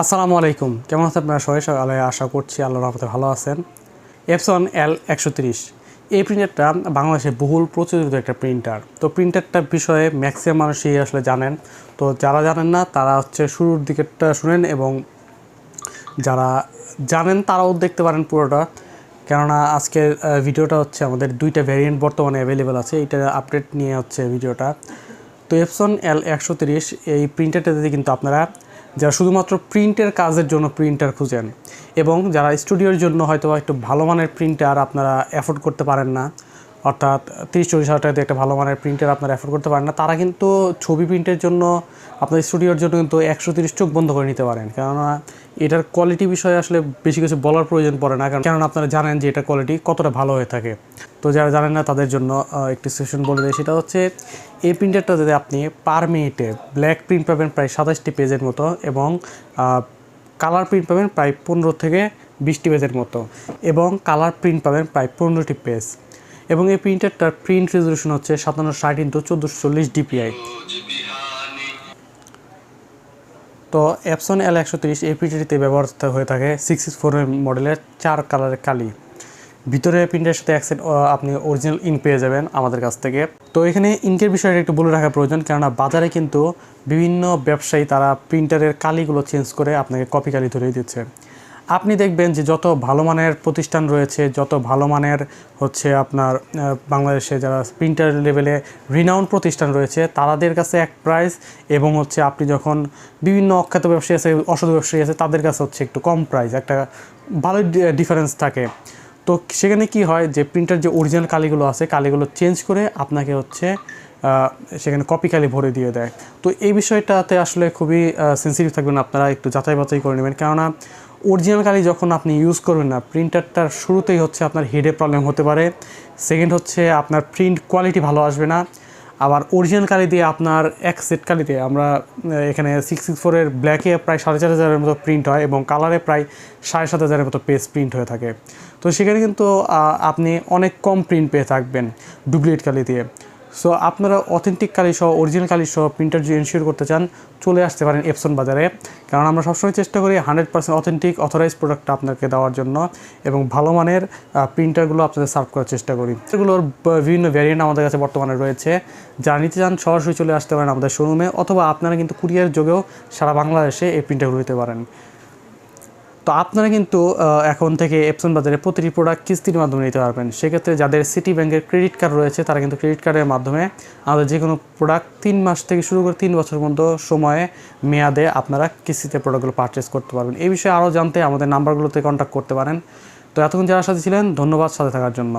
আসসালামু আলাইকুম। কেমন আছেন আপনারা সবাই? সকালে আশা করছি আল্লাহ রহমতে ভালো আছেন। এপসন এল একশো তিরিশ এই প্রিন্টারটা বাংলাদেশে বহুল প্রচলিত একটা প্রিন্টার তো প্রিন্টারটার বিষয়ে ম্যাক্সিমাম মানুষই আসলে জানেন। তো যারা জানেন না, তারা হচ্ছে শুরুর দিকেরটা শুনেন এবং যারা জানেন, তারাও দেখতে পারেন পুরোটা। কেননা আজকের ভিডিওটা হচ্ছে আমাদের দুইটা ভ্যারিয়েন্ট বর্তমানে অ্যাভেলেবেল আছে। এইটা আপডেট নিয়ে হচ্ছে ভিডিওটা তো এপসন এল একশো তিরিশ এই প্রিন্টারটাতে কিন্তু আপনারা যারা শুধুমাত্র প্রিন্টের কাজের জন্য প্রিন্টার খুঁজেন এবং যারা স্টুডিওর জন্য হয়তো একটু ভালো মানের প্রিন্টার আপনারা অ্যাফোর্ড করতে পারেন না অর্থাৎ তিরিশ চল্লিশ হাজার টাকা একটা ভালো মানের প্রিন্টার আপনারা অ্যাফোর্ড করতে পারেন না, তারা কিন্তু ছবি প্রিন্টের জন্য আপনার স্টুডিওর জন্য কিন্তু একশো তিরিশ চোখ বন্ধ করে নিতে পারেন। কেননা এটার কোয়ালিটি বিষয়ে আসলে বেশি কিছু বলার প্রয়োজন পড়ে না, কারণ কেননা আপনারা জানেন যে এটার কোয়ালিটি কতটা ভালো হয়ে থাকে। তো যারা জানেন না তাদের জন্য একটি সেশন বলে দেয় সেটা হচ্ছে এই প্রিন্টারটা যদি আপনি পার মিনিটে ব্ল্যাক প্রিন্ট পাবেন প্রায় সাতাশটি পেজের মতো এবং কালার প্রিন্ট পাবেন প্রায় পনেরো থেকে বিশটি পেজের মতো এবং কালার প্রিন্ট পাবেন প্রায় পনেরোটি পেজ এবং এই প্রিন্টারটার প্রিন্ট রেজলিউশন হচ্ছে সাতান্ন, ষাট ইন্টু চোদ্দোশো চল্লিশ ডিপিআই তো অ্যাপসন এল একশো তিরিশ এই প্রিন্টারটিতে ব্যবহার হয়ে থাকে সিক্স সিক্স ফোর মডেলের চার কালারের কালি। ভিতরে প্রিন্টের সাথে অ্যাক্সেন্ট আপনি অরিজিনাল ইঙ্ক পেয়ে যাবেন আমাদের কাছ থেকে। তো এখানে ইঙ্কের বিষয়টা একটু বলে রাখা প্রয়োজন, কেননা বাজারে কিন্তু বিভিন্ন ব্যবসায়ী তারা প্রিন্টারের কালিগুলো চেঞ্জ করে আপনাকে কপি কালি ধরিয়ে দিচ্ছে। আপনি দেখবেন যে যত ভালো মানের প্রতিষ্ঠান রয়েছে, যত ভালো মানের হচ্ছে আপনার বাংলাদেশে যারা প্রিন্টার লেভেলে রিনাউন্ড প্রতিষ্ঠান রয়েছে, তাদের কাছে এক প্রাইস এবং হচ্ছে আপনি যখন বিভিন্ন অখ্যাত ব্যবসায়ী আছে অসাধু ব্যবসায়ী আছে, তাদের কাছে হচ্ছে একটু কম প্রাইস একটা ভালো ডিফারেন্স থাকে। তো সেখানে কি হয় যে প্রিন্টার যে অরিজিনাল কালিগুলো আছে, কালিগুলো চেঞ্জ করে আপনাকে হচ্ছে সেখানে কপি কালি ভরে দিয়ে দেয়। তো এই বিষয়টাতে আসলে খুবই সেন্সিটিভ থাকবেন আপনারা, একটু যাচাই বাছাই করে নেবেন। কেননা অরিজিনাল কালি যখন আপনি ইউজ করবেন না প্রিন্টারটার শুরুতেই হচ্ছে আপনার হেডে প্রবলেম হতে পারে। সেকেন্ড হচ্ছে আপনার প্রিন্ট কোয়ালিটি ভালো আসবে না। আবার অরিজিনাল কালি দিয়ে আপনার এক সেট কালিতে আমরা এখানে সিক্স সিক্স ফোরের ব্ল্যাকে প্রায় সাড়ে চার হাজারের মতো প্রিন্ট হয় এবং কালারে প্রায় সাড়ে সাত হাজারের মতো পেজ প্রিন্ট হয়ে থাকে। তো সেখানে কিন্তু আপনি অনেক কম প্রিন্ট পেয়ে থাকবেন ডুপ্লিকেট কালি দিয়ে। সো আপনারা অথেন্টিক কালি সহ অরিজিনাল কালি সহ প্রিন্টার যদি এনশিওর করতে চান, চলে আসতে পারেন এপসন বাজারে। কারণ আমরা সবসময় চেষ্টা করি হান্ড্রেড পার্সেন্ট অথেন্টিক অথরাইজ প্রোডাক্টটা আপনাকে দেওয়ার জন্য এবং ভালো মানের প্রিন্টারগুলো আপনাদের সার্ভ করার চেষ্টা করি। এগুলোর বিভিন্ন ভ্যারিয়েন্ট আমাদের কাছে বর্তমানে রয়েছে। যারা নিতে চান, সরাসরি চলে আসতে পারেন আমাদের শোরুমে অথবা আপনারা কিন্তু কুরিয়ার যোগেও সারা বাংলাদেশে এই প্রিন্টারগুলো নিতে পারেন। তো আপনারা কিন্তু এখন থেকে এপসন বাজারে প্রতিটি প্রোডাক্ট কিস্তির মাধ্যমে নিতে পারবেন। সেক্ষেত্রে যাদের সিটি ব্যাংকের ক্রেডিট কার্ড রয়েছে, তারা কিন্তু ক্রেডিট কার্ডের মাধ্যমে আমাদের যে কোনো প্রোডাক্ট তিন মাস থেকে শুরু করে তিন বছর পর্যন্ত সময়ে মেয়াদে আপনারা কিস্তিতে প্রোডাক্টগুলো পারচেস করতে পারবেন। এই বিষয়ে আরও জানতে আমাদের নাম্বারগুলোতে কন্ট্যাক্ট করতে পারেন। তো এতক্ষণ যারা সাথে ছিলেন, ধন্যবাদ সাথে থাকার জন্য।